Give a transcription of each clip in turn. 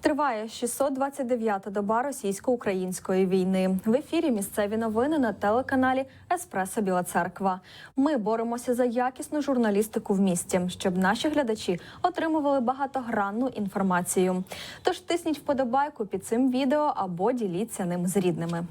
Триває 629-та доба російсько-української війни. В ефірі місцеві новини на телеканалі Еспресо Біла Церква. Ми боремося за якісну журналістику в місті, щоб наші глядачі отримували багатогранну інформацію. Тож тисніть вподобайку під цим відео або діліться ним з рідними.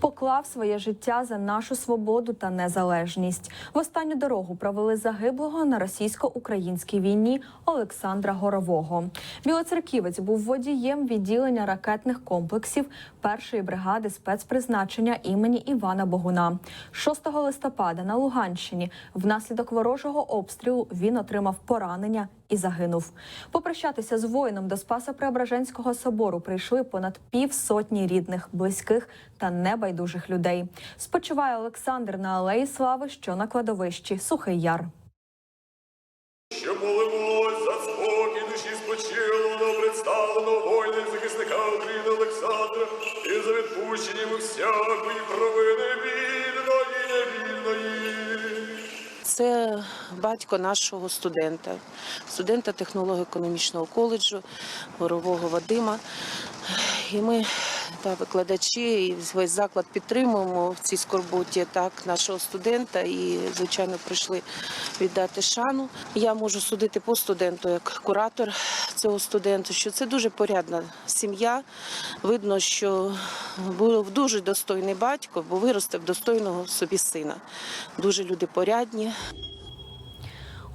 Поклав своє життя за нашу свободу та незалежність. В останню дорогу провели загиблого на російсько-українській війні Олександра Горового. Білоцерківець був водієм відділення ракетних комплексів першої бригади спецпризначення імені Івана Богуна. 6 листопада на Луганщині внаслідок ворожого обстрілу він отримав поранення і загинув. Попрощатися з воїном до Спаса Преображенського собору прийшли понад півсотні рідних, близьких та небайдужих людей. Спочиває Олександр на алеї слави, що на кладовищі Сухий Яр. Що молимось за спокій душі спочилого, представленого воїна і захисника України Олександра, і за відпущення всякої провини Це батько нашого студента, студента технолого-економічного коледжу Горового Вадима. І ми та викладачі і весь заклад підтримуємо в цій скорботі так нашого студента і звичайно прийшли віддати шану. Я можу судити по студенту як куратор цього студента, що це дуже порядна сім'я. Видно, що був дуже достойний батько, бо виростив достойного собі сина. Дуже люди порядні.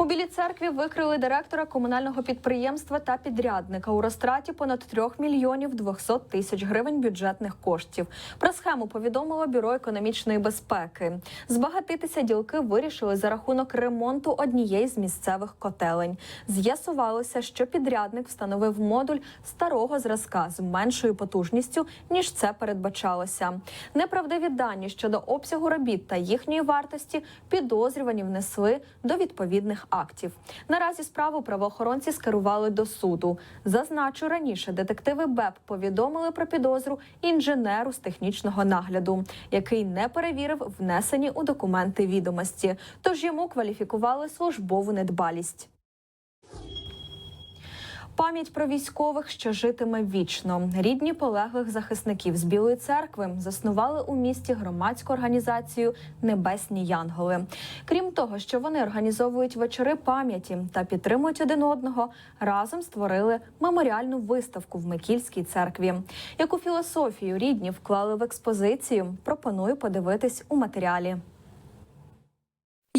У Білій церкві викрили директора комунального підприємства та підрядника у розтраті понад 3 мільйонів 200 тисяч гривень бюджетних коштів. Про схему повідомило бюро економічної безпеки. Збагатитися ділки вирішили за рахунок ремонту однієї з місцевих котелень. З'ясувалося, що підрядник встановив модуль старого зразка з меншою потужністю ніж це передбачалося. Неправдиві дані щодо обсягу робіт та їхньої вартості підозрювані внесли до відповідних актів. Наразі справу правоохоронці скерували до суду. Зазначу раніше, детективи БЕП повідомили про підозру інженеру з технічного нагляду, який не перевірив внесені у документи відомості. Тож йому кваліфікували службову недбалість. Пам'ять про військових, що житиме вічно. Рідні полеглих захисників з Білої церкви заснували у місті громадську організацію Небесні Янголи. Крім того, що вони організовують вечори пам'яті та підтримують один одного, разом створили меморіальну виставку в Микільській церкві. Яку філософію рідні вклали в експозицію, пропоную подивитись у матеріалі.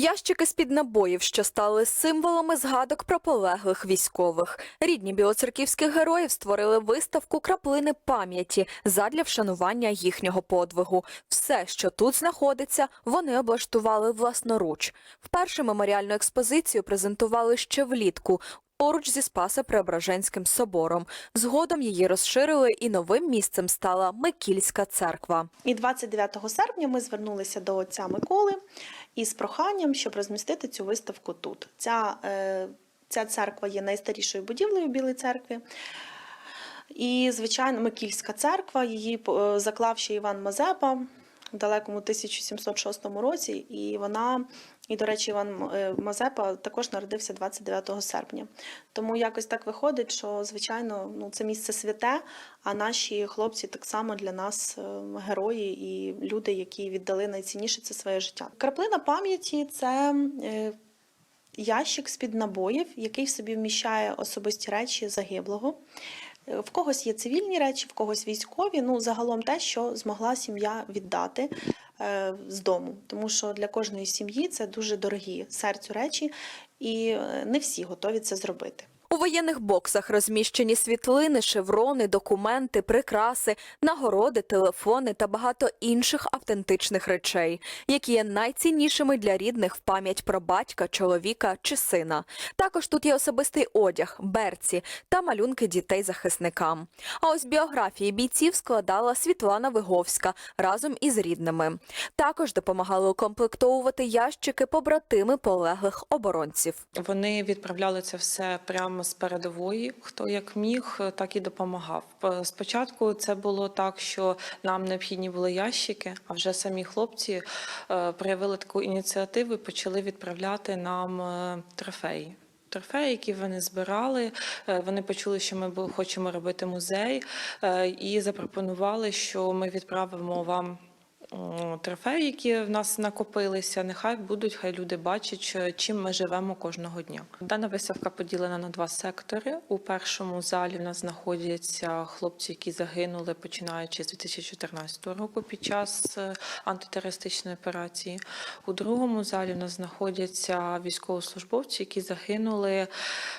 Ящики з-під набоїв, що стали символами згадок про полеглих військових. Рідні білоцерківських героїв створили виставку краплини пам'яті задля вшанування їхнього подвигу. Все, що тут знаходиться, вони облаштували власноруч. Вперше меморіальну експозицію презентували ще влітку. Поруч зі Спаса Преображенським собором. Згодом її розширили, і новим місцем стала Микільська церква. І 29 серпня ми звернулися до отця Миколи із проханням, щоб розмістити цю виставку тут. Ця, е, ця церква є найстарішою будівлею в Білій церкві. І, звичайно, Микільська церква, її е, заклав ще Іван Мазепа далекому 1706 році, і вона. І, до речі, Іван е, Мазепа також народився 29 серпня. Тому якось так виходить, що звичайно ну, це місце святе, а наші хлопці так само для нас е, герої і люди, які віддали найцінніше це своє життя. Краплина пам'яті це е, ящик з-під набоїв, який в собі вміщає особисті речі загиблого. В когось є цивільні речі, в когось військові. Ну, загалом те, що змогла сім'я віддати е, з дому. Тому що для кожної сім'ї це дуже дорогі серцю речі, і е, не всі готові це зробити. У воєнних боксах розміщені світлини, шеврони, документи, прикраси, нагороди, телефони та багато інших автентичних речей, які є найціннішими для рідних в пам'ять про батька, чоловіка чи сина. Також тут є особистий одяг, берці та малюнки дітей захисникам. А ось біографії бійців складала Світлана Виговська разом із рідними. Також допомагали укомплектовувати ящики побратими полеглих оборонців. Вони відправляли це все прямо з передової. Хто як міг, так і допомагав. Спочатку це було так, що нам необхідні були ящики, а вже самі хлопці е, проявили таку ініціативу і почали відправляти нам е, трофеї. Трофеї, які вони збирали, Е, вони почули, що ми хочемо робити музей, е, і запропонували, що ми відправимо вам трофеї, які в нас накопилися. Нехай будуть, хай люди бачать, чим ми живемо кожного дня. Дана виставка поділена на два сектори. У першому залі в нас знаходяться хлопці, які загинули починаючи з 2014 року під час е, антитерористичної операції. У другому залі в нас знаходяться військовослужбовці, які загинули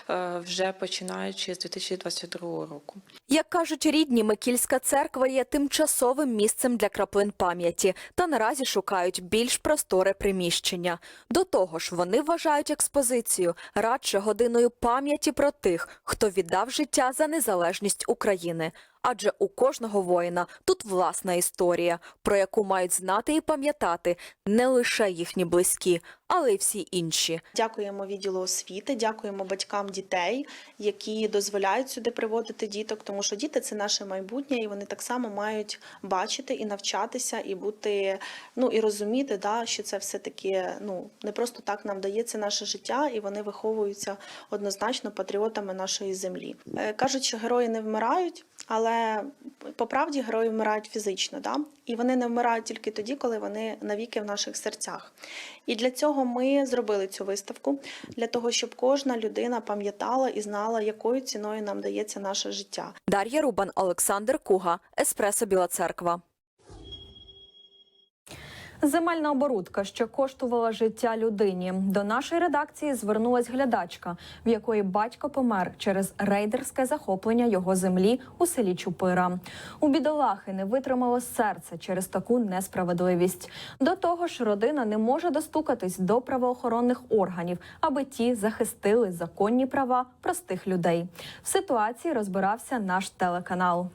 е, вже починаючи з 2022 року. Як кажуть рідні, Микільська церква є тимчасовим місцем для краплин пам'яті та наразі шукають більш просторе приміщення. До того ж, вони вважають експозицію радше годиною пам'яті про тих, хто віддав життя за незалежність України. Адже у кожного воїна тут власна історія, про яку мають знати і пам'ятати не лише їхні близькі, але й всі інші. Дякуємо відділу освіти, дякуємо батькам дітей, які дозволяють сюди приводити діток, тому що діти це наше майбутнє, і вони так само мають бачити і навчатися, і бути, ну і розуміти, да, що це все таки ну не просто так нам дається наше життя, і вони виховуються однозначно патріотами нашої землі. Е, Кажуть, що герої не вмирають, але по правді герої вмирають фізично, да? і вони не вмирають тільки тоді, коли вони навіки в наших серцях. І для цього ми зробили цю виставку для того, щоб кожна людина пам'ятала і знала, якою ціною нам дається наше життя. Дар'я Рубан, Олександр Куга, Еспресо Біла Церква. Земельна оборудка, що коштувала життя людині. До нашої редакції звернулась глядачка, в якої батько помер через рейдерське захоплення його землі у селі Чупира. У бідолахи не витримало серце через таку несправедливість. До того ж, родина не може достукатись до правоохоронних органів, аби ті захистили законні права простих людей. В ситуації розбирався наш телеканал.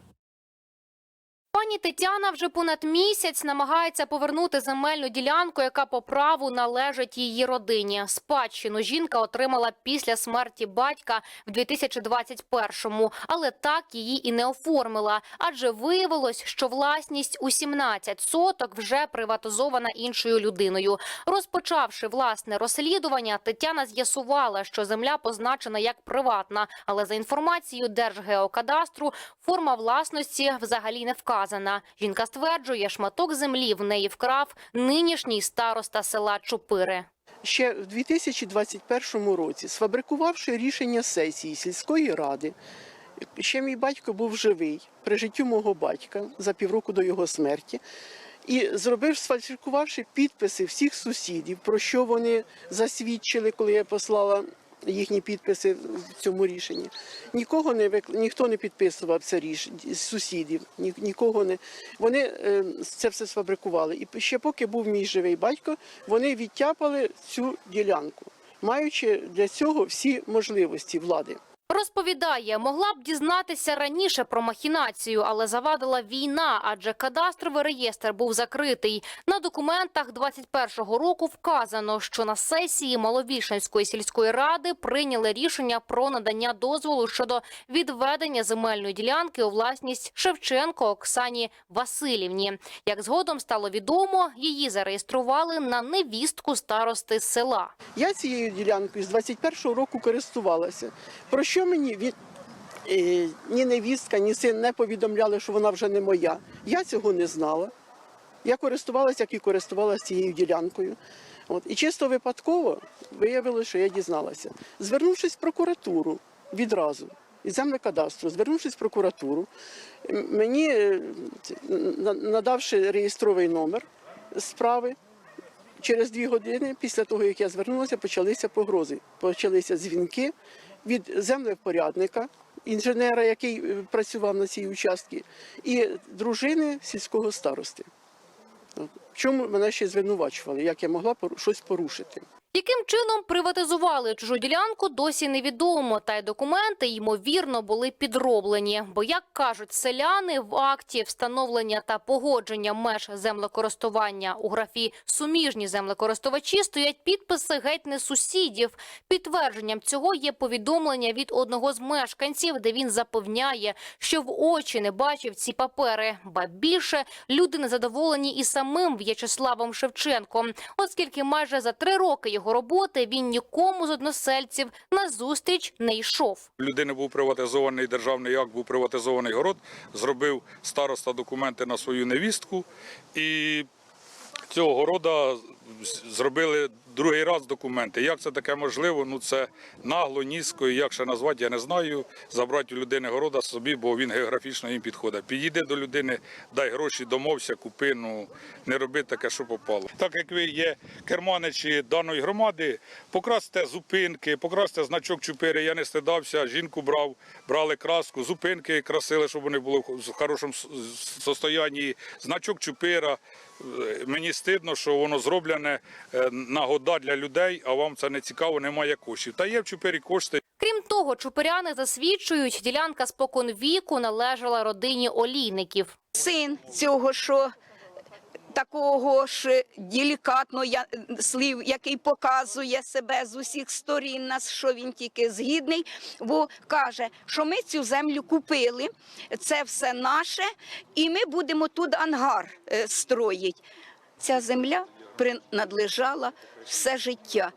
Пані Тетяна вже понад місяць намагається повернути земельну ділянку, яка по праву належить її родині. Спадщину жінка отримала після смерті батька в 2021-му, але так її і не оформила, адже виявилось, що власність у 17 соток вже приватизована іншою людиною. Розпочавши власне розслідування, Тетяна з'ясувала, що земля позначена як приватна, але за інформацією Держгеокадастру форма власності взагалі не вказана. Жінка стверджує, шматок землі в неї вкрав нинішній староста села Чупири. ще в 2021 році, сфабрикувавши рішення сесії сільської ради, ще мій батько був живий при життю мого батька за півроку до його смерті. І зробив, сфальсифікувавши підписи всіх сусідів, про що вони засвідчили, коли я послала їхні підписи в цьому рішенні. Нікого не викл... ніхто не підписував це рішення з сусідів, ні... нікого не вони е, це все сфабрикували. І ще поки був мій живий батько, вони відтяпали цю ділянку, маючи для цього всі можливості влади. Розповідає, могла б дізнатися раніше про махінацію, але завадила війна, адже кадастровий реєстр був закритий. На документах 21-го року вказано, що на сесії Маловішенської сільської ради прийняли рішення про надання дозволу щодо відведення земельної ділянки у власність Шевченко Оксані Васильівні. Як згодом стало відомо, її зареєстрували на невістку старости села. Я цією ділянкою з 21-го року користувалася. Про що мені від е, ні невістка, ні син не повідомляли, що вона вже не моя. Я цього не знала. Я користувалася, як і користувалася цією ділянкою. От. І чисто випадково виявилося, що я дізналася. Звернувшись в прокуратуру відразу, із землекадастру, звернувшись в прокуратуру, мені, е, надавши реєстровий номер справи, Через дві години після того, як я звернулася, почалися погрози. Почалися дзвінки від землевпорядника, інженера, який е, працював на цій участці, і дружини сільського старости. В чому мене ще звинувачували, як я могла щось порушити. Яким чином приватизували чужу ділянку, досі невідомо. Та й документи, ймовірно, були підроблені. Бо, як кажуть селяни, в акті встановлення та погодження меж землекористування у графі «Суміжні землекористувачі» стоять підписи геть не сусідів. Підтвердженням цього є повідомлення від одного з мешканців, де він запевняє, що в очі не бачив ці папери. Ба більше люди незадоволені і самим В'ячеславом Шевченком, оскільки майже за три роки його його роботи, він нікому з односельців на зустріч не йшов. Людини був приватизований державний акт, був приватизований город, зробив староста документи на свою невістку і цього города зробили другий раз документи. Як це таке можливо? Ну це нагло, низько, як ще назвати, я не знаю. Забрати у людини города собі, бо він географічно їм підходить. Підійди до людини, дай гроші, домовся, купи, ну не роби таке, що попало. Так як ви є керманичі даної громади, покрасьте зупинки, покрасьте значок чупири. Я не стидався, жінку брав, брали краску, зупинки красили, щоб вони були в хорошому состоянні. Значок чупира. Е, Мені стидно, що воно зроблене нагода для людей, а вам це не цікаво, немає коштів. Та є в чупирі кошти. Крім того, чупиряни засвідчують, ділянка споконвіку належала родині олійників. син цього що такого ж делікатно я, слів, який показує себе з усіх сторін, нас що він тільки згідний, бо каже, що ми цю землю купили, це все наше, і ми будемо тут ангар е, строїть. Ця земля принадлежала все життя.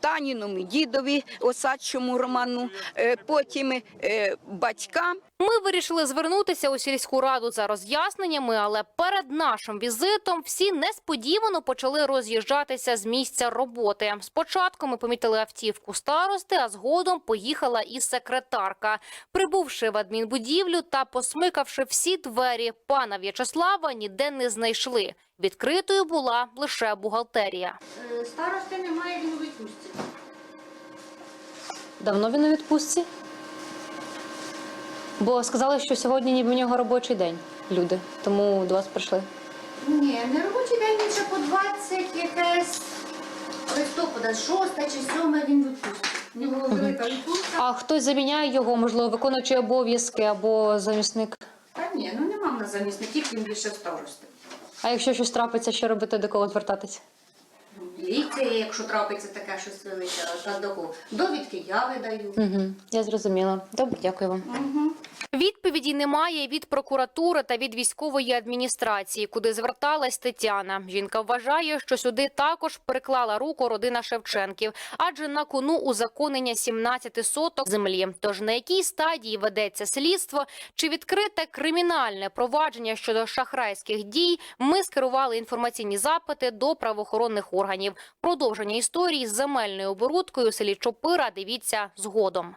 Таніному дідові, осадчому Роману, е, потім е, батькам. Ми вирішили звернутися у сільську раду за роз'ясненнями, але перед нашим візитом всі несподівано почали роз'їжджатися з місця роботи. Спочатку ми помітили автівку старости, а згодом поїхала і секретарка. Прибувши в адмінбудівлю та посмикавши всі двері, пана В'ячеслава ніде не знайшли. Відкритою була лише бухгалтерія. Старости немає, він у відпустці. Давно він у відпустці? Бо сказали, що сьогодні ніби в нього робочий день, люди. Тому до вас прийшли. Ні, не робочий день він ще по 20 якесь листопада, 6 чи 7 він у відпустці. У нього велика відпустка. А хтось заміняє його, можливо, виконуючи обов'язки або замісник. Та ні, ну нема в нас замісників, тим більше старости. А якщо щось трапиться, що робити, до кого звертатись? Міліція, якщо трапиться таке щось велике, та до? Довідки я видаю. Угу, я зрозуміла. Добре, дякую вам. Відповіді немає від прокуратури та від військової адміністрації, куди зверталась Тетяна. Жінка вважає, що сюди також приклала руку родина Шевченків, адже на кону узаконення 17 соток землі. Тож на якій стадії ведеться слідство чи відкрите кримінальне провадження щодо шахрайських дій, ми скерували інформаційні запити до правоохоронних органів. Продовження історії з земельною оборудкою у селі Чопира дивіться згодом.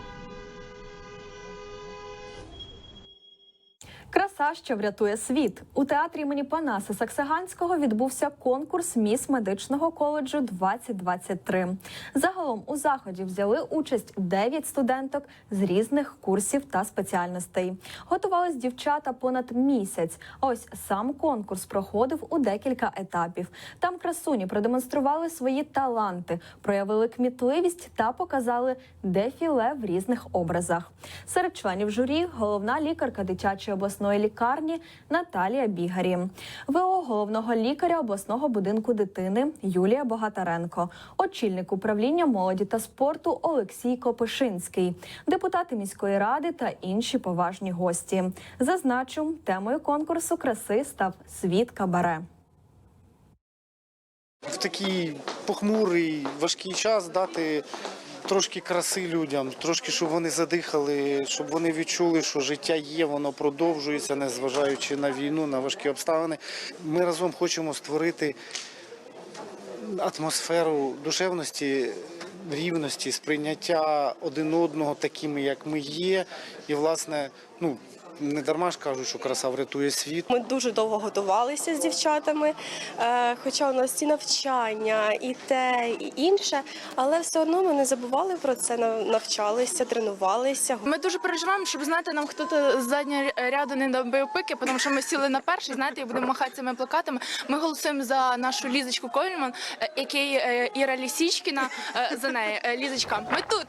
Краса, що врятує світ. У театрі імені Панаса Саксаганського відбувся конкурс Міс медичного коледжу 2023. Загалом у заході взяли участь 9 студенток з різних курсів та спеціальностей. Готувались дівчата понад місяць. Ось сам конкурс проходив у декілька етапів. Там красуні продемонстрували свої таланти, проявили кмітливість та показали дефіле в різних образах. Серед членів журі головна лікарка дитячої обласної лікарні Наталія Бігарі, ВО головного лікаря обласного будинку дитини Юлія Богатаренко, очільник управління молоді та спорту Олексій Копишинський, депутати міської ради та інші поважні гості. Зазначу, темою конкурсу краси став світ кабаре. в такий похмурий, важкий час дати трошки краси людям, трошки, щоб вони задихали, щоб вони відчули, що життя є, воно продовжується, незважаючи на війну, на важкі обставини. Ми разом хочемо створити атмосферу душевності, рівності, сприйняття один одного такими, як ми є. І, власне, ну. Не дарма ж кажуть, що краса врятує світ. Ми дуже довго готувалися з дівчатами, е, хоча у нас і навчання, і те, і інше, але все одно ми не забували про це, нав- навчалися, тренувалися. Ми дуже переживаємо, щоб знаєте, нам хто-то з заднього ряду не добив пики, тому що ми сіли на перший, знаєте, і будемо махати цими плакатами. Ми голосуємо за нашу Лізочку Кольман, е, який е, Іра Лісічкіна, за неї. Лізочка, ми тут.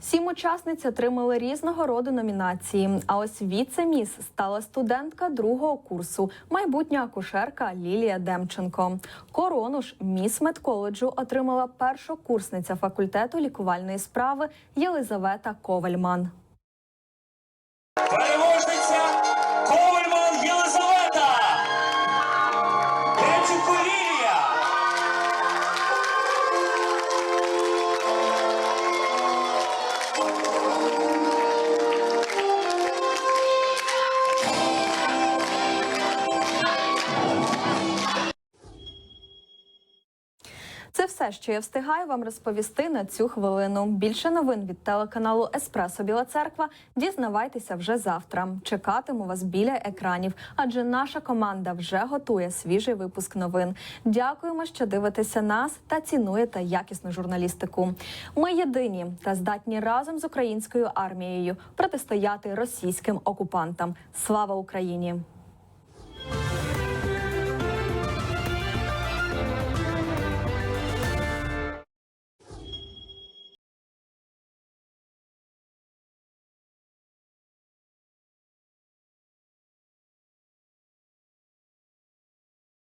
Сім учасниць отримали різного роду номінації. А ось віце-міс стала студентка другого курсу, майбутня акушерка Лілія Демченко. Корону ж міс медколеджу отримала першокурсниця факультету лікувальної справи Єлизавета Ковальман. Переможниця Ковальман Єлизавета! Дечі все, що я встигаю вам розповісти на цю хвилину. Більше новин від телеканалу Еспресо Біла Церква дізнавайтеся вже завтра. Чекатиму вас біля екранів, адже наша команда вже готує свіжий випуск новин. Дякуємо, що дивитеся нас та цінуєте якісну журналістику. Ми єдині та здатні разом з українською армією протистояти російським окупантам. Слава Україні!